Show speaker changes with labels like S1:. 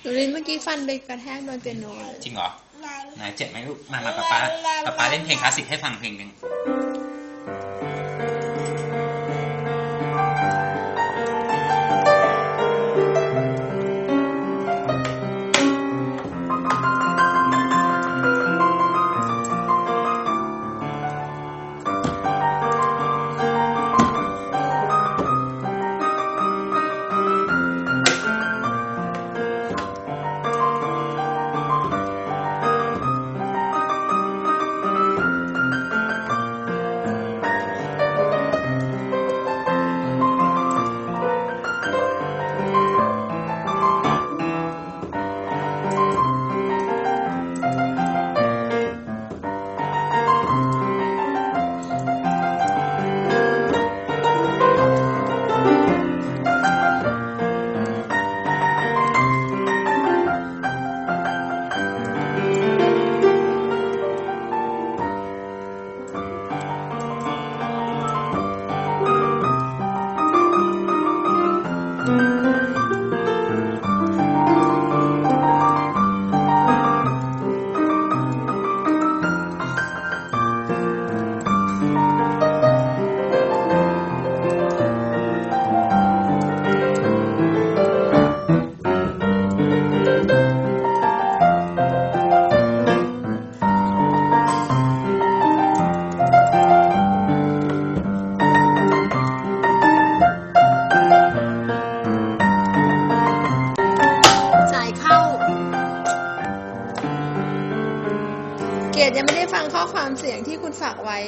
S1: หนูลินเมื่อกี้ฟันไปกระแทกโดนเปียโนเลย
S2: จริงเหรอ ไหนเจ็บไหมลูก มามาป๊าป๊าป๊าป๊าเล่นเพลงคลาสสิกให้ฟังเพลงหนึ่ง
S1: เกียรติยังไม่ได้ฟังข้อความเสียงที่คุณฝากไว้